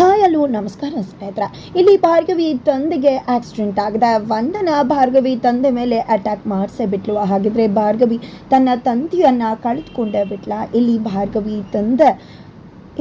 Hi hello ನಮಸ್ಕಾರ ಸ್ನೇಹಿತರ. ಇಲ್ಲಿ ಭಾರ್ಗವಿ ತಂದೆಗೆ ಆಕ್ಸಿಡೆಂಟ್ ಆಗಿದೆ. ವಂದನ ಭಾರ್ಗವಿ ತಂದೆ ಮೇಲೆ ಅಟ್ಯಾಕ್ ಮಾಡಿಸೇ ಬಿಟ್ಲು. ಹಾಗಿದ್ರೆ ಭಾರ್ಗವಿ ತನ್ನ ತಂದೆಯನ್ನ ಕಳೆದುಕೊಂಡೇ ಬಿಟ್ಲ? ಇಲ್ಲಿ ಭಾರ್ಗವಿ ತಂದೆ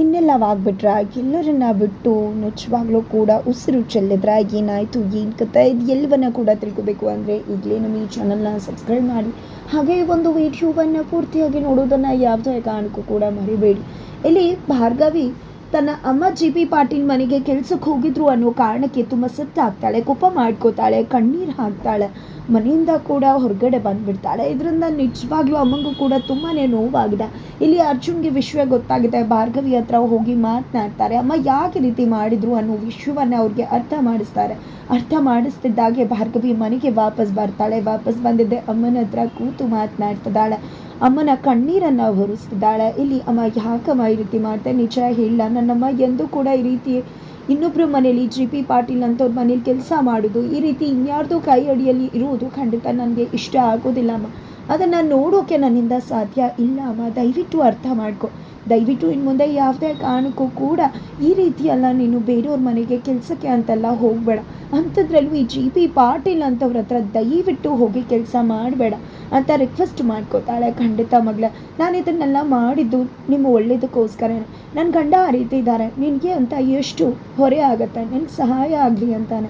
ಇನ್ನೆಲ್ಲವಾಗ್ಬಿಟ್ರ? ಎಲ್ಲರನ್ನ ಬಿಟ್ಟು ನಿಜವಾಗ್ಲೂ ಕೂಡ ಉಸಿರು ಚೆಲ್ಲಿದ್ರ? ಏನಾಯಿತು? ಏನು ಕತೆ ಇದು? ಎಲ್ಲವನ್ನ ಕೂಡ ತಿಳ್ಕೋಬೇಕು ಅಂದರೆ ಈಗಲೇ ನಮ್ಮ ಈ ಚಾನಲ್ನ ಸಬ್ಸ್ಕ್ರೈಬ್ ಮಾಡಿ. ಹಾಗೆ ಒಂದು ವಿಡಿಯೋವನ್ನು ಪೂರ್ತಿಯಾಗಿ ನೋಡೋದನ್ನು ಯಾವುದೇ ಕಾರಣಕ್ಕೂ ಕೂಡ ಮರಿಬೇಡಿ. ಇಲ್ಲಿ ಭಾರ್ಗವಿ ತನ್ನ ಅಮ್ಮ ಜಿ ಪಿ ಪಾಟೀಲ್ ಮನೆಗೆ ಕೆಲ್ಸಕ್ಕೆ ಹೋಗಿದ್ರು ಅನ್ನೋ ಕಾರಣಕ್ಕೆ ತುಂಬ ಸತ್ತಾಗ್ತಾಳೆ, ಕೋಪ ಮಾಡ್ಕೋತಾಳೆ, ಕಣ್ಣೀರು ಹಾಕ್ತಾಳೆ, ಮನೆಯಿಂದ ಕೂಡ ಹೊರಗಡೆ ಬಂದ್ಬಿಡ್ತಾಳೆ. ಇದರಿಂದ ನಿಜವಾಗ್ಲೂ ಅಮ್ಮಂಗೂ ಕೂಡ ತುಂಬಾ ನೋವಾಗಿದೆ. ಇಲ್ಲಿ ಅರ್ಜುನ್ಗೆ ವಿಷಯ ಗೊತ್ತಾಗಿದೆ, ಭಾರ್ಗವಿ ಹತ್ರ ಹೋಗಿ ಮಾತನಾಡ್ತಾರೆ. ಅಮ್ಮ ಯಾಕೆ ರೀತಿ ಮಾಡಿದ್ರು ಅನ್ನೋ ವಿಷಯವನ್ನು ಅವ್ರಿಗೆ ಅರ್ಥ ಮಾಡಿಸ್ತಾರೆ. ಅರ್ಥ ಮಾಡಿಸ್ತಿದ್ದಾಗೆ ಭಾರ್ಗವಿ ಮನೆಗೆ ವಾಪಸ್ ಬರ್ತಾಳೆ. ವಾಪಸ್ ಬಂದಿದ್ದೆ ಅಮ್ಮನ ಹತ್ರ ಕೂತು ಮಾತನಾಡ್ತಿದ್ದಾಳೆ. ಅಮ್ಮನ ಕಣ್ಣೀರನ್ನು ಹೊರಿಸ್ತಿದ್ದಾಳೆ. ಇಲ್ಲಿ ಅಮ್ಮ, ಯಾಕಮ್ಮ ಈ ರೀತಿ ಮಾಡ್ತಾ ನಿಜ ಹೇಳ, ನನ್ನಮ್ಮ ಎಂದೂ ಕೂಡ ಈ ರೀತಿ ಇನ್ನೊಬ್ಬರ ಮನೇಲಿ ಜಿ ಪಿ ಪಾಟೀಲ್ ಅಂತವ್ರ ಮನೇಲಿ ಕೆಲಸ ಮಾಡೋದು, ಈ ರೀತಿ ಇನ್ಯಾರ್ದು ಕೈ ಅಡಿಯಲ್ಲಿ ಇರುವುದು ಖಂಡಿತ ನನಗೆ ಇಷ್ಟ ಆಗೋದಿಲ್ಲ ಅಮ್ಮ. ಅದನ್ನು ನೋಡೋಕೆ ನನ್ನಿಂದ ಸಾಧ್ಯ ಇಲ್ಲ ಅಮ್ಮ. ದಯವಿಟ್ಟು ಅರ್ಥ ಮಾಡ್ಕೊ. ದಯವಿಟ್ಟು ಇನ್ನು ಮುಂದೆ ಯಾವುದೇ ಕಾರಣಕ್ಕೂ ಕೂಡ ಈ ರೀತಿಯೆಲ್ಲ ನೀನು ಬೇರೆಯವ್ರ ಮನೆಗೆ ಕೆಲಸಕ್ಕೆ ಅಂತೆಲ್ಲ ಹೋಗಬೇಡ. ಅಂಥದ್ರಲ್ಲೂ ಈ ಜಿ ಪಿ ಪಾಟೀಲ್ ಅಂತವ್ರ ಹತ್ರ ದಯವಿಟ್ಟು ಹೋಗಿ ಕೆಲಸ ಮಾಡಬೇಡ ಅಂತ ರಿಕ್ವೆಸ್ಟ್ ಮಾಡ್ಕೋತಾಳೆ ಖಂಡಿತ ಮಗಳ. ನಾನು ಇದನ್ನೆಲ್ಲ ಮಾಡಿದ್ದು ನಿಮ್ಮ ಒಳ್ಳೇದಕ್ಕೋಸ್ಕರ ನನ್ನ ಗಂಡ ಆ ರೀತಿ ಇದ್ದಾರೆ ನಿನಗೆ ಅಂತ ಎಷ್ಟು ಹೊರೆ ಆಗುತ್ತೆ, ನಿನಗೆ ಸಹಾಯ ಆಗಲಿ ಅಂತಾನೆ.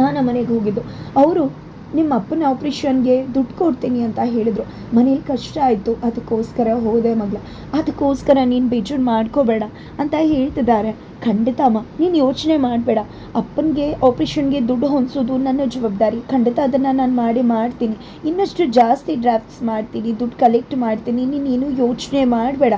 ನಾನು ಮನೆಗೆ ಹೋಗಿದ್ದು. ಅವರು ನಿಮ್ಮ ಅಪ್ಪನ ಆಪ್ರೇಷನ್ಗೆ ದುಡ್ಡು ಕೊಡ್ತೀನಿ ಅಂತ ಹೇಳಿದರು. ಮನೇಲಿ ಕಷ್ಟ ಆಯಿತು. ಅದಕ್ಕೋಸ್ಕರ ಹೋದೆ ಮಗಳ. ಅದಕ್ಕೋಸ್ಕರ ನೀನು ಬೇಜಾರು ಮಾಡ್ಕೋಬೇಡ ಅಂತ ಹೇಳ್ತಿದ್ದಾರೆ. ಖಂಡಿತ ಅಮ್ಮ, ನೀನು ಯೋಚನೆ ಮಾಡಬೇಡ. ಅಪ್ಪನಿಗೆ ಆಪ್ರೇಷನ್ಗೆ ದುಡ್ಡು ಹೊಂದಿಸೋದು ನನ್ನ ಜವಾಬ್ದಾರಿ. ಖಂಡಿತ ಅದನ್ನು ನಾನು ಮಾಡಿ ಮಾಡ್ತೀನಿ. ಇನ್ನಷ್ಟು ಜಾಸ್ತಿ ಡ್ರಾಫ್ಟ್ಸ್ ಮಾಡ್ತೀನಿ, ದುಡ್ಡು ಕಲೆಕ್ಟ್ ಮಾಡ್ತೀನಿ. ನೀನೇನು ಯೋಚನೆ ಮಾಡಬೇಡ.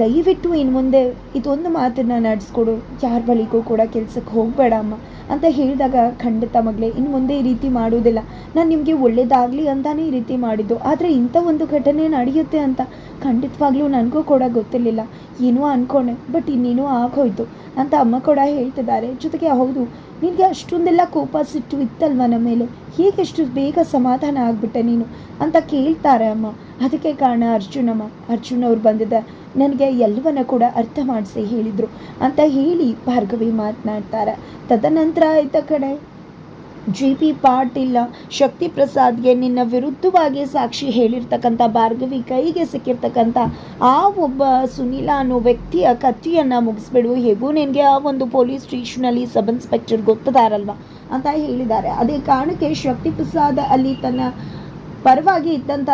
ದಯವಿಟ್ಟು ಇನ್ನು ಮುಂದೆ ಇದೊಂದು ಮಾತನ್ನು ನಡೆಸ್ಕೊಡು. ಯಾರ ಬಳಿಗೂ ಕೂಡ ಕೆಲ್ಸಕ್ಕೆ ಹೋಗಬೇಡ ಅಮ್ಮ. ಅಂತ ಹೇಳಿದಾಗ, ಖಂಡಿತ ಮಗಳೇ, ಇನ್ನು ಮುಂದೆ ಈ ರೀತಿ ಮಾಡೋದಿಲ್ಲ ನಾನು ನಿಮಗೆ ಒಳ್ಳೇದಾಗಲಿ ಅಂತಾನೆ ಈ ರೀತಿ ಮಾಡಿದ್ದು. ಆದರೆ ಇಂಥ ಒಂದು ಘಟನೆ ನಡೆಯುತ್ತೆ ಅಂತ ಖಂಡಿತವಾಗ್ಲೂ ನನಗೂ ಕೂಡ ಗೊತ್ತಿರಲಿಲ್ಲ. ಏನೂ ಅಂದ್ಕೊಂಡೆ ಬಟ್ ಇನ್ನೇನೋ ಆಗೋಯ್ತು ಅಂತ ಅಮ್ಮ ಕೂಡ ಹೇಳ್ತಿದ್ದಾರೆ. ಜೊತೆಗೆ, ಹೌದು, ನಿನಗೆ ಅಷ್ಟೊಂದೆಲ್ಲ ಕೋಪ ಸಿಟ್ಟು ಇತ್ತಲ್ವ ನಮ್ಮ ಮೇಲೆ? ಹೇಗೆಷ್ಟು ಬೇಗ ಸಮಾಧಾನ ಆಗ್ಬಿಟ್ಟೆ ನೀನು? ಅಂತ ಕೇಳ್ತಾರೆ ಅಮ್ಮ. ಅದಕ್ಕೆ ಕಾರಣ ಅರ್ಜುನಮ್ಮ ಅರ್ಜುನ್ ಅವ್ರು ಬಂದಿದ್ದ, ನನಗೆ ಎಲ್ಲವನ್ನ ಕೂಡ ಅರ್ಥ ಮಾಡಿಸಿ ಹೇಳಿದರು ಅಂತ ಹೇಳಿ ಭಾರ್ಗವಿ ಮಾತನಾಡ್ತಾರೆ. ತದನಂತರ ಆಯ್ತ ಕಡೆ ಜಿ ಪಿ ಪಾಟೀಲ್ ಶಕ್ತಿ ಪ್ರಸಾದ್ಗೆ ನಿನ್ನ ವಿರುದ್ಧವಾಗಿ ಸಾಕ್ಷಿ ಹೇಳಿರ್ತಕ್ಕಂಥ ಭಾರ್ಗವಿ ಕೈಗೆ ಸಿಕ್ಕಿರ್ತಕ್ಕಂಥ ಆ ಒಬ್ಬ ಸುನೀಲ ಅನ್ನೋ ವ್ಯಕ್ತಿಯ ಕತ್ತಿಯನ್ನು ಮುಗಿಸ್ಬಿಡು. ಹೇಗೂ ನಿನಗೆ ಆ ಒಂದು ಪೊಲೀಸ್ ಸ್ಟೇಷನಲ್ಲಿ ಸಬ್ ಇನ್ಸ್ಪೆಕ್ಟರ್ ಗೊತ್ತದಾರಲ್ವ? ಅಂತ ಹೇಳಿದ್ದಾರೆ. ಅದೇ ಕಾರಣಕ್ಕೆ ಶಕ್ತಿ ಪ್ರಸಾದ್ ಅಲ್ಲಿ ತನ್ನ ಪರವಾಗಿ ಇದ್ದಂಥ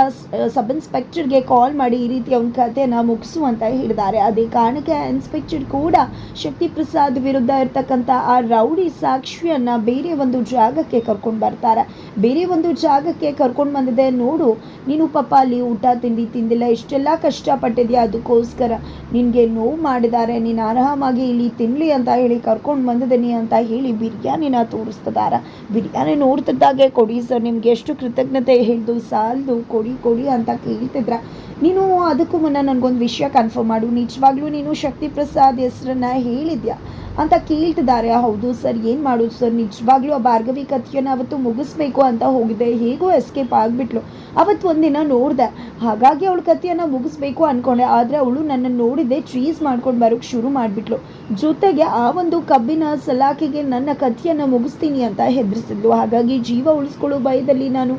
ಸಬ್ ಇನ್ಸ್ಪೆಕ್ಟರ್ಗೆ ಕಾಲ್ ಮಾಡಿ ಈ ರೀತಿ ಅವನ ಕಥೆನ ಮುಗಿಸು ಅಂತ ಹೇಳಿದ್ದಾರೆ. ಅದೇ ಕಾರಣಕ್ಕೆ ಇನ್ಸ್ಪೆಕ್ಟರ್ ಕೂಡ ಶಕ್ತಿ ಪ್ರಸಾದ್ ವಿರುದ್ಧ ಇರ್ತಕ್ಕಂಥ ಆ ರೌಡಿ ಸಾಕ್ಷಿಯನ್ನು ಬೇರೆ ಒಂದು ಜಾಗಕ್ಕೆ ಕರ್ಕೊಂಡು ಬರ್ತಾರೆ. ಬೇರೆ ಒಂದು ಜಾಗಕ್ಕೆ ಕರ್ಕೊಂಡು ಬಂದಿದೆ ನೋಡು, ನೀನು ಪಾಪ ಅಲ್ಲಿ ಊಟ, ತಿಂಡಿ ತಿಂದಿಲ್ಲ, ಇಷ್ಟೆಲ್ಲ ಕಷ್ಟಪಟ್ಟಿದ್ಯಾ? ಅದಕ್ಕೋಸ್ಕರ ನಿನಗೆ ನೋವು ಮಾಡಿದ್ದಾರೆ, ನೀನು ಆರಾಮಾಗಿ ಇಲ್ಲಿ ತಿನ್ನಲಿ ಅಂತ ಹೇಳಿ ಕರ್ಕೊಂಡು ಬಂದಿದ್ದೀನಿ ಅಂತ ಹೇಳಿ ಬಿರಿಯಾನಿನ ತೋರಿಸ್ತಿದ್ದಾರೆ. ಬಿರಿಯಾನಿ ನೋಡ್ತಿದ್ದಾಗೆ ಕೊಡಿ ಸರ್, ನಿಮ್ಗೆ ಎಷ್ಟು ಕೃತಜ್ಞತೆ ಹೇಳ್ದು ಸಾಲದು ಕೊಡಿ ಕೊಡಿ ಅಂತ ಕೇಳ್ತಿದ್ರ. ನೀನು ಅದಕ್ಕೂ ಮುನ್ನ ನನಗೊಂದು ವಿಷಯ ಕನ್ಫರ್ಮ್ ಮಾಡು. ನಿಜವಾಗ್ಲೂ ನೀನು ಶಕ್ತಿ ಪ್ರಸಾದ್ ಹೆಸರನ್ನ ಹೇಳಿದ್ಯಾ? ಅಂತ ಕೇಳ್ತಿದ್ದಾರೆ ಹೌದು ಸರ್, ಏನು ಮಾಡೋದು ಸರ್? ನಿಜವಾಗ್ಲೂ ಆ ಭಾರ್ಗವಿ ಕಥೆಯನ್ನು ಅವತ್ತು ಮುಗಿಸ್ಬೇಕು ಅಂತ ಹೋಗಿದ್ದೆ ಹೇಗೋ ಎಸ್ಕೇಪ್ ಆಗಿಬಿಟ್ಲು. ಅವತ್ತು ಒಂದಿನ ನೋಡಿದೆ. ಹಾಗಾಗಿ ಅವಳು ಕಥೆಯನ್ನು ಮುಗಿಸ್ಬೇಕು ಅಂದ್ಕೊಂಡೆ ಆದರೆ ಅವಳು ನನ್ನನ್ನು ನೋಡಿದ್ದೆ ಚೀಸ್ ಮಾಡ್ಕೊಂಡು ಬರೋಕ್ಕೆ ಶುರು ಮಾಡಿಬಿಟ್ಲು. ಜೊತೆಗೆ ಆ ಒಂದು ಕಬ್ಬಿನ ಸಲಾಕೆಗೆ ನನ್ನ ಕಥೆಯನ್ನು ಮುಗಿಸ್ತೀನಿ ಅಂತ ಹೆದರಿಸಿದ್ಲು. ಹಾಗಾಗಿ ಜೀವ ಉಳಿಸ್ಕೊಳ್ಳೋ ಭಯದಲ್ಲಿ ನಾನು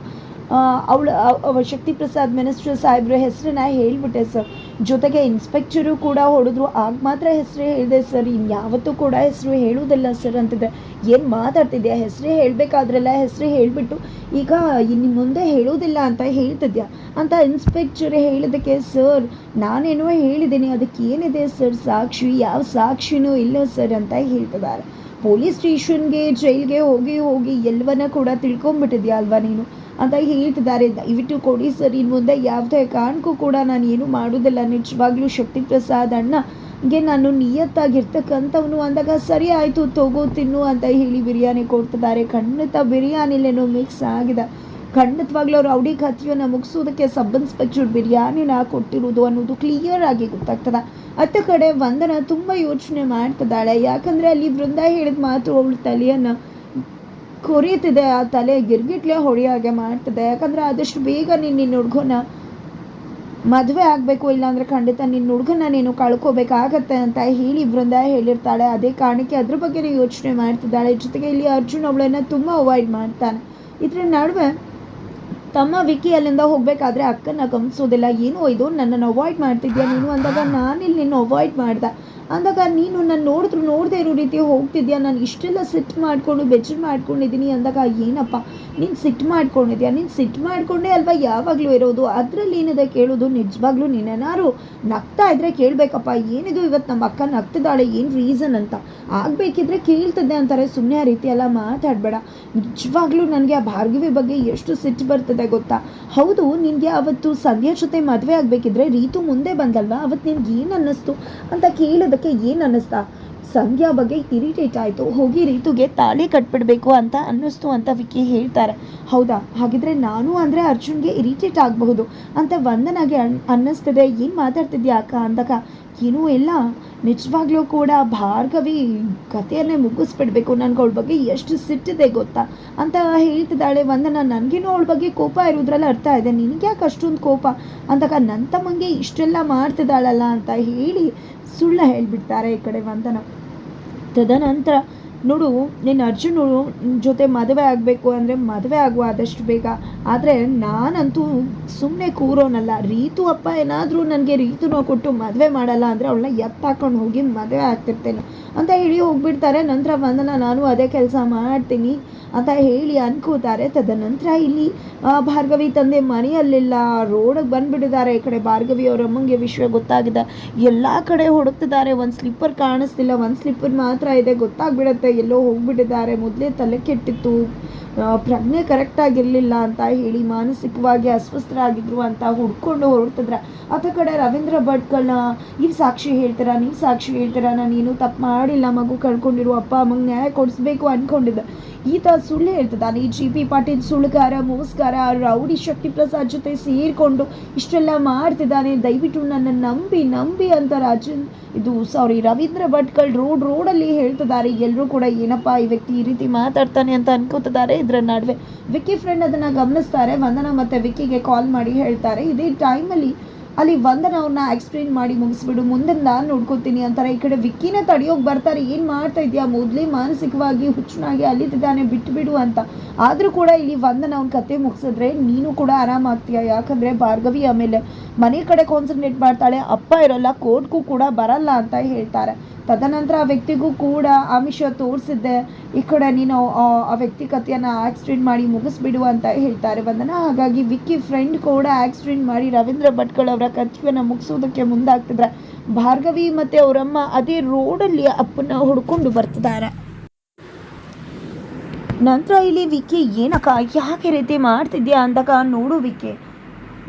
ಅವಳು ಶಕ್ತಿ ಪ್ರಸಾದ್ ಮಿನಿಸ್ಟರ್ ಸಾಹೇಬ್ರ ಹೆಸರನ್ನ ಹೇಳಿಬಿಟ್ಟೆ ಸರ್. ಜೊತೆಗೆ ಇನ್ಸ್ಪೆಕ್ಟರು ಕೂಡ ಹೊಡೆದ್ರು. ಆಗ ಮಾತ್ರ ಹೆಸರು ಹೇಳಿದೆ ಸರ್. ಇನ್ಯಾವತ್ತೂ ಕೂಡ ಹೆಸರು ಹೇಳುವುದಿಲ್ಲ ಸರ್ ಅಂತಿದ್ರೆ ಏನು ಮಾತಾಡ್ತಿದ್ಯಾ? ಹೆಸರೇ ಹೇಳಬೇಕಾದ್ರೆಲ್ಲ ಹೆಸರು ಹೇಳಿಬಿಟ್ಟು ಈಗ ಇನ್ನು ಮುಂದೆ ಹೇಳೋದಿಲ್ಲ ಅಂತ ಹೇಳ್ತಿದ್ಯಾ? ಅಂತ ಇನ್ಸ್ಪೆಕ್ಟರ್ ಹೇಳಿದಕ್ಕೆ ಸರ್, ನಾನೇನೋ ಹೇಳಿದ್ದೀನಿ. ಅದಕ್ಕೆ ಏನಿದೆ ಸರ್? ಸಾಕ್ಷಿ, ಯಾವ ಸಾಕ್ಷಿನೂ ಇಲ್ಲ ಸರ್ ಅಂತ ಹೇಳ್ತಿದ್ದಾರೆ. ಪೊಲೀಸ್ ಸ್ಟೇಷನ್ಗೆ, ಜೈಲ್ಗೆ ಹೋಗಿ ಹೋಗಿ ಎಲ್ಲವನ್ನ ಕೂಡ ತಿಳ್ಕೊಂಬಿಟ್ಟಿದ್ಯಾ ಅಲ್ವಾ ನೀನು? ಅಂತ ಹೇಳ್ತಿದ್ದಾರೆ. ದಯವಿಟ್ಟು ಕೊಡಿ ಸರ್ ಇನ್ನು ಮುಂದೆ ಯಾವುದೇ ಕಾರಣಕ್ಕೂ ಕೂಡ ನಾನು ಏನು ಮಾಡೋದಿಲ್ಲ ನಿಜವಾಗ್ಲೂ ಶಕ್ತಿ ಪ್ರಸಾದ್ ಅಣ್ಣಗೆ ನಾನು ನಿಯತ್ತಾಗಿರ್ತಕ್ಕಂಥವನು. ಅಂದಾಗ ಸರಿ ಆಯಿತು, ತಗೋ ತಿನ್ನು ಅಂತ ಹೇಳಿ ಬಿರಿಯಾನಿ ಕೊಡ್ತಿದ್ದಾರೆ. ಖಂಡಿತ ಬಿರಿಯಾನಿಲೇನೋ ಮಿಕ್ಸ್ ಆಗಿದೆ. ಖಂಡಿತವಾಗ್ಲೂ ರೌಡಿ ಕಥೆಯನ್ನು ಮುಗಿಸೋದಕ್ಕೆ ಸಬ್ ಇನ್ಸ್ಪೆಕ್ಟರ್ ಬಿರಿಯಾನಿನ ಕೊಟ್ಟಿರೋದು ಅನ್ನೋದು ಕ್ಲಿಯರ್ ಆಗಿ ಗೊತ್ತಾಗ್ತದೆ. ಅತ್ತ ಕಡೆ ವಂದನ ತುಂಬ ಯೋಚನೆ ಮಾಡ್ತಿದ್ದಾಳೆ. ಯಾಕಂದರೆ ಅಲ್ಲಿ ವೃಂದ ಹೇಳಿದ ಮಾತು ಅವಳು ತಲೆಯನ್ನು ಕೊರೀತಿದೆ, ಆ ತಲೆ ಗಿರ್ಗಿಟ್ಲೆ ಹೊಡೆಯೋ ಹಾಗೆ ಮಾಡ್ತಿದೆ. ಯಾಕಂದ್ರೆ ಆದಷ್ಟು ಬೇಗ ನೀನು ನಿನ್ನ ಹುಡುಗನ ಮದುವೆ ಆಗಬೇಕು, ಇಲ್ಲಾಂದರೆ ಖಂಡಿತ ನಿನ್ನ ಹುಡುಗನ ನೀನು ಕಳ್ಕೋಬೇಕಾಗತ್ತೆ ಅಂತ ಹೇಳಿ ಬೃಂದ ಹೇಳಿರ್ತಾಳೆ. ಅದೇ ಕಾರಣಕ್ಕೆ ಅದ್ರ ಬಗ್ಗೆನೇ ಯೋಚನೆ ಮಾಡ್ತಿದ್ದಾಳೆ. ಜೊತೆಗೆ ಇಲ್ಲಿ ಅರ್ಜುನ್ ಅವಳನ್ನ ತುಂಬ ಅವಾಯ್ಡ್ ಮಾಡ್ತಾನೆ. ಇದ್ರ ನಡುವೆ ತಮ್ಮ ವಿಕಿ ಅಲ್ಲಿಂದ ಹೋಗಬೇಕಾದ್ರೆ ಅಕ್ಕನ ಗಮನಿಸೋದಿಲ್ಲ. ಏನು ಇದು ನನ್ನನ್ನು ಅವಾಯ್ಡ್ ಮಾಡ್ತಿದ್ಯಾ ನೀನು ಅಂದಾಗ ನಾನಿಲ್ಲಿ ನಿನ್ನ ಅವಾಯ್ಡ್ ಮಾಡ್ದೆ. ಅಂದಾಗ ನೀನು ನಾನು ನೋಡಿದ್ರು ನೋಡದೆ ಇರೋ ರೀತಿ ಹೋಗ್ತಿದ್ಯಾ? ನಾನು ಇಷ್ಟೆಲ್ಲ ಸಿಟ್ಟು ಮಾಡಿಕೊಂಡು ಬೆಚ್ಚರು ಮಾಡ್ಕೊಂಡಿದ್ದೀನಿ. ಅಂದಾಗ ಏನಪ್ಪ? ನೀನು ಸಿಟ್ಟು ಮಾಡ್ಕೊಂಡಿದ್ಯಾ? ನೀನು ಸಿಟ್ಟು ಮಾಡಿಕೊಂಡೇ ಅಲ್ವಾ ಯಾವಾಗಲೂ ಇರೋದು? ಅದರಲ್ಲಿ ಏನಿದೆ ಕೇಳೋದು? ನಿಜವಾಗ್ಲೂ ನೀನೇನಾರು ನಗ್ತಾ ಇದ್ರೆ ಕೇಳಬೇಕಪ್ಪ. ಏನಿದು ಇವತ್ತು ನಮ್ಮ ಅಕ್ಕ ನಗ್ತಿದ್ದಾಳೆ? ಏನು ರೀಸನ್ ಅಂತ? ಆಗಬೇಕಿದ್ರೆ ಕೇಳ್ತದೆ ಅಂತಾರೆ. ಸುಮ್ಮನೆ ಆ ರೀತಿ ಎಲ್ಲ ಮಾತಾಡಬೇಡ. ನಿಜವಾಗ್ಲೂ ನನಗೆ ಆ ಭಾರ್ಗವಿ ಬಗ್ಗೆ ಎಷ್ಟು ಸಿಟ್ಟು ಬರ್ತದೆ ಗೊತ್ತಾ? ಹೌದು, ನಿನಗೆ ಅವತ್ತು ಸಂಧ್ಯಾ ಜೊತೆ ಮದುವೆ ಆಗಬೇಕಿದ್ರೆ ರೀತು ಮುಂದೆ ಬಂದಲ್ವಾ? ಅವತ್ತು ನಿನ್ಗೆ ಏನು ಅನ್ನಿಸ್ತು? ಅಂತ ಕೇಳೋದಕ್ಕೆ ಏನು ಅನ್ನಿಸ್ತಾ? ಸಂಧ್ಯಾ ಬಗ್ಗೆ ಇರಿಟೇಟ್ ಆಯಿತು. ಹೋಗಿ ರೀತುಗೆ ತಾಳಿ ಕಟ್ಬಿಡ್ಬೇಕು ಅಂತ ಅನ್ನಿಸ್ತು ಅಂತ ವಿಕ್ಕಿ ಹೇಳ್ತಾರೆ. ಹೌದಾ? ಹಾಗಿದ್ರೆ ನಾನು ಅಂದರೆ ಅರ್ಜುನ್ಗೆ ಇರಿಟೇಟ್ ಆಗಬಹುದು. ಅಂತ ವಂದನಾಗೆ ಅನ್, ಅನ್ನಿಸ್ತದೆ. ಏನು ಮಾತಾಡ್ತಿದ್ಯಾ ಅಕ್ಕ ಅಂದಾಗ ಏನೂ ಇಲ್ಲ. ನಿಜವಾಗ್ಲೂ ಕೂಡ ಭಾರ್ಗವಿ ಕಥೆಯನ್ನೇ ಮುಗಿಸ್ಬಿಡ್ಬೇಕು ನನಗೆ ಅವಳ ಬಗ್ಗೆ ಎಷ್ಟು ಸಿಟ್ಟಿದೆ ಗೊತ್ತಾ? ಅಂತ ಹೇಳ್ತಿದ್ದಾಳೆ ವಂದನ. ನನಗೇನೋ ಅವಳ ಬಗ್ಗೆ ಕೋಪ ಇರೋದ್ರಲ್ಲಿ ಅರ್ಥ ಇದೆ. ನಿನಗೆ ಯಾಕೆ ಅಷ್ಟೊಂದು ಕೋಪ? ಅಂದಾಗ ನನ್ನ ತಮ್ಮಂಗೆ ಇಷ್ಟೆಲ್ಲ ಮಾಡ್ತಿದ್ದಾಳಲ್ಲ ಅಂತ ಹೇಳಿ ಸುಳ್ಳ ಹೇಳಿಬಿಡ್ತಾರೆ ಈ ಕಡೆ ವಂದನ. ತದನಂತರ ನೋಡು, ನಿನ್ನ ಅರ್ಜುನು ಜೊತೆ ಮದುವೆ ಆಗಬೇಕು ಅಂದರೆ ಮದುವೆ ಆಗುವ ಆದಷ್ಟು ಬೇಗ. ಆದರೆ ನಾನಂತೂ ಸುಮ್ಮನೆ ಕೂರೋನಲ್ಲ. ರೀತು ಅಪ್ಪ ಏನಾದರೂ ನನಗೆ ರೀತುನ ಕೊಟ್ಟು ಮದುವೆ ಮಾಡಲ್ಲ ಅಂದರೆ ಅವಳನ್ನ ಎತ್ತಾಕೊಂಡು ಹೋಗಿ ಮದುವೆ ಆಗ್ತಿರ್ತೇನೆ. ಅಂತ ಹೇಳಿ ಹೋಗ್ಬಿಡ್ತಾರೆ. ನಂತರ ವಂದನ ನಾನು ಅದೇ ಕೆಲಸ ಮಾಡ್ತೀನಿ ಅಂತ ಹೇಳಿ ಅನ್ಕೋತಾರೆ. ತದನಂತರ ಇಲ್ಲಿ ಭಾರ್ಗವಿ ತಂದೆ ಮನೆಯಲ್ಲಿಲ್ಲ. ರೋಡಿಗೆ ಬಂದುಬಿಟ್ಟಿದ್ದಾರೆ. ಈ ಕಡೆ ಭಾರ್ಗವಿ ಅವರ ಅಮ್ಮಂಗೆ ವಿಷಯ ಗೊತ್ತಾಗಿದೆ. ಎಲ್ಲ ಕಡೆ ಹುಡುಕ್ತಿದ್ದಾರೆ ಒಂದು ಸ್ಲಿಪ್ಪರ್ ಕಾಣಿಸ್ತಿಲ್ಲ. ಒಂದು ಸ್ಲಿಪ್ಪರ್ ಮಾತ್ರ ಇದೆ. ಗೊತ್ತಾಗ್ಬಿಡುತ್ತೆ. ಎಲ್ಲೋ ಹೋಗ್ಬಿಟ್ಟಿದ್ದಾರೆ. ಮೊದಲೇ ತಲೆ ಕೆಟ್ಟಿತ್ತು. ಪ್ರಜ್ಞೆ ಕರೆಕ್ಟಾಗಿರಲಿಲ್ಲ ಅಂತ ಹೇಳಿ, ಮಾನಸಿಕವಾಗಿ ಅಸ್ವಸ್ಥರಾಗಿದ್ರು ಅಂತ ಹುಡ್ಕೊಂಡು ಹೊರಡ್ತಿದ್ರೆ. ಆತ ಕಡೆ ರವೀಂದ್ರ ಭಟ್ಗಳನ್ನ ಇವ್ ಸಾಕ್ಷಿ ಹೇಳ್ತೀರಾ? ನೀವು ಸಾಕ್ಷಿ ಹೇಳ್ತೀರಾ? ನಾನು ಏನು ತಪ್ಪು ಮಾಡಿಲ್ಲ. ಮಗು ಕಳ್ಕೊಂಡಿರು ಅಪ್ಪ ಅಮ್ಮಂಗೆ ನ್ಯಾಯ ಕೊಡಿಸ್ಬೇಕು ಅಂದ್ಕೊಂಡಿದ್ದೆ ಈತ ಸುಳ್ಳು ಹೇಳ್ತಿದ್ದಾನೆ ಈ ಜಿ ಪಿ ಪಾಟೀಲ್ ಸುಳ್ಳುಗಾರ, ಮೋಸ್ಗಾರ, ರೌಡಿ ಶಕ್ತಿ ಪ್ರಸಾದ್ ಜೊತೆ ಸೇರಿಕೊಂಡು ಇಷ್ಟೆಲ್ಲ ಮಾಡ್ತಿದ್ದಾನೆ. ದಯವಿಟ್ಟು ನನ್ನ ನಂಬಿ ನಂಬಿ ಅಂತ ರಾಜನ್ ಇದು ಸಾರಿ ರವೀಂದ್ರ ಭಟ್ಕಳ್ ರೋಡ್, ರೋಡಲ್ಲಿ ಹೇಳ್ತಿದ್ದಾರೆ. ಎಲ್ಲರೂ ಕೂಡ ಏನಪ್ಪ ಈ ವ್ಯಕ್ತಿ ಈ ರೀತಿ ಮಾತಾಡ್ತಾನೆ ಅಂತ ಅನ್ಕೋತಿದ್ದಾರೆ. ಇದರ ನಡುವೆ ವಿಕ್ಕಿ ಫ್ರೆಂಡ್ ಅದನ್ನ ಗಮನಿಸ್ತಾರೆ. ವಂದನ ಮತ್ತೆ ವಿಕ್ಕಿಗೆ ಕಾಲ್ ಮಾಡಿ ಹೇಳ್ತಾರೆ. ಇದೇ ಟೈಮಲ್ಲಿ ಅಲ್ಲಿ ವಂದನ ಅವ್ರನ್ನ ಎಕ್ಸ್ಪ್ಲೇನ್ ಮಾಡಿ ಮುಗಿಸ್ಬಿಡು ಮುಂದೆ ನಾನು ನೋಡ್ಕೋತೀನಿ ಅಂತಾರೆ. ಈ ಕಡೆ ವಿಕ್ಕಿನ ತಡಿಯೋಕೆ ಬರ್ತಾರೆ. ಏನು ಮಾಡ್ತಾ ಇದೆಯಾ? ಮೊದಲೇ ಮಾನಸಿಕವಾಗಿ ಹುಚ್ಚನಾಗಿ ಅಲ್ಲಿದ್ದಾನೆ, ಬಿಟ್ಬಿಡು ಅಂತ. ಆದರೂ ಕೂಡ ಇಲ್ಲಿ ವಂದನ ಅವ್ನ ಕತೆ ಮುಗಿಸಿದ್ರೆ ನೀನು ಕೂಡ ಆರಾಮಾಗ್ತೀಯ ಯಾಕಂದರೆ ಭಾರ್ಗವಿ ಆಮೇಲೆ ಮನೆ ಕಡೆ ಕಾನ್ಸಂಟ್ರೇಟ್ ಮಾಡ್ತಾಳೆ. ಅಪ್ಪ ಇರೋಲ್ಲ ಕೋರ್ಟ್ಗೂ ಕೂಡ ಬರಲ್ಲ ಅಂತ ಹೇಳ್ತಾರೆ. ತದನಂತರ ಆ ವ್ಯಕ್ತಿಗೂ ಕೂಡ ಆಮಿಷ ತೋರಿಸಿದ್ದೆ. ಈ ಕಡೆ ನೀನು, ಆ ವ್ಯಕ್ತಿ ಕಥೆಯನ್ನು ಆಕ್ಸಿಡೆಂಟ್ ಮಾಡಿ ಮುಗಿಸ್ಬಿಡು ಅಂತ ಹೇಳ್ತಾರೆ ವಂದನ. ಹಾಗಾಗಿ ವಿಕ್ಕಿ ಫ್ರೆಂಡ್ ಕೂಡ ಆಕ್ಸಿಡೆಂಟ್ ಮಾಡಿ ರವೀಂದ್ರ ಭಟ್ಕಳ್ ಅವರ ಕಥೆಯನ್ನು ಮುಗಿಸೋದಕ್ಕೆ ಮುಂದಾಗ್ತಿದ್ರೆ ಭಾರ್ಗವಿ ಮತ್ತು ಅವರಮ್ಮ ಅದೇ ರೋಡಲ್ಲಿ ಅಪ್ಪನ ಹುಡ್ಕೊಂಡು ಬರ್ತಿದ್ದಾರೆ. ನಂತರ ಇಲ್ಲಿ ವಿಕ್ಕಿ ಏನಕ್ಕ, ಯಾಕೆ ರೀತಿ ಮಾಡ್ತಿದ್ಯಾ ಅಂತಕ್ಕ ನೋಡು ವಿಕ್ಕಿ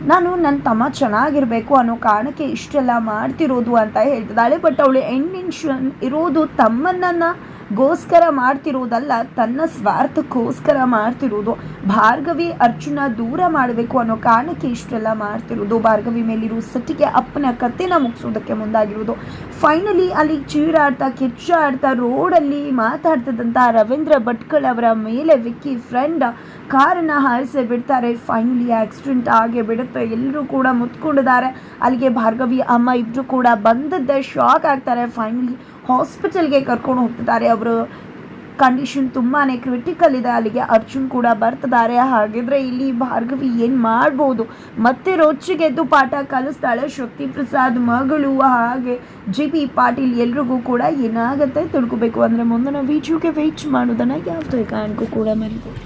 ನಾನು ನನ್ನ ತಮ್ಮ ಚೆನ್ನಾಗಿರಬೇಕು ಅನ್ನೋ ಕಾರಣಕ್ಕೆ ಇಷ್ಟೆಲ್ಲ ಮಾಡ್ತಿರೋದು ಅಂತ ಹೇಳ್ತಿದ್ದಾಳೆ ಬಟ್ ಅವಳು ಎಂಟೆನ್ಷನ್ ಇರೋದು ತಮ್ಮನನ್ನು ಗೋಸ್ಕರ ಮಾಡ್ತಿರೋದಲ್ಲ, ತನ್ನ ಸ್ವಾರ್ಥಕ್ಕೋಸ್ಕರ ಮಾಡ್ತಿರೋದು. ಭಾರ್ಗವಿ ಅರ್ಜುನ ದೂರ ಮಾಡಬೇಕು ಅನ್ನೋ ಕಾರಣಕ್ಕೆ ಇಷ್ಟೆಲ್ಲ ಮಾಡ್ತಿರೋದು. ಭಾರ್ಗವಿ ಮೇಲಿರೋ ಸಟ್ಟಿಗೆ ಅಪ್ಪನ ಕತ್ತೆನ ಮುಗಿಸೋದಕ್ಕೆ ಮುಂದಾಗಿರೋದು. ಫೈನಲಿ ಅಲ್ಲಿ ಚೀರಾಡ್ತಾ, ಕಿಚ್ಚಾಡ್ತಾ, ರೋಡಲ್ಲಿ ಮಾತಾಡ್ತಿದ್ದಂಥ ರವೀಂದ್ರ ಭಟ್ಕಳ್ ಅವರ ಮೇಲೆ ವಿಕ್ಕಿ ಫ್ರೆಂಡ್ ಕಾರನ್ನ ಹಾರಿಸಿ ಬಿಡ್ತಾರೆ. ಫೈನಲಿ ಆಕ್ಸಿಡೆಂಟ್ ಆಗೇ ಬಿಡುತ್ತೆ. ಎಲ್ಲರೂ ಕೂಡ ಮುತ್ಕೊಂಡಿದ್ದಾರೆ. ಅಲ್ಲಿಗೆ ಭಾರ್ಗವಿ, ಅಮ್ಮ ಇಬ್ಬರು ಕೂಡ ಬಂದದ್ದೇ ಶಾಕ್ ಆಗ್ತಾರೆ. ಫೈನಲಿ ಹಾಸ್ಪಿಟಲ್ಗೆ ಕರ್ಕೊಂಡು ಹೋಗ್ತಿದ್ದಾರೆ. ಅವರು ಕಂಡೀಷನ್ ತುಂಬಾ ಕ್ರಿಟಿಕಲ್ ಇದೆ. ಅಲ್ಲಿಗೆ ಅರ್ಜುನ್ ಕೂಡ ಬರ್ತಿದ್ದಾರೆ. ಹಾಗಿದ್ರೆ ಇಲ್ಲಿ ಭಾರ್ಗವಿ ಏನು ಮಾಡ್ಬೋದು? ಮತ್ತೆ ರೊಚ್ಚಿಗೆದ್ದು ಪಾಠ ಕಲಿಸ್ತಾಳೆ ಶಕ್ತಿ ಪ್ರಸಾದ್ ಮಗಳು. ಹಾಗೆ ಜಿ ಪಿ ಪಾಟೀಲ್ ಎಲ್ರಿಗೂ ಕೂಡ ಏನಾಗುತ್ತೆ ತಿಳ್ಕೊಬೇಕು. ಅಂದರೆ ಮುಂದಿನ ವೀಚುಗೆ ವೆಯ್ಟ್ ಮಾಡೋದನ್ನ ಯಾವುದೇ ಕಾರಣಕ್ಕೂ ಕೂಡ ಮರಿಬೋದು.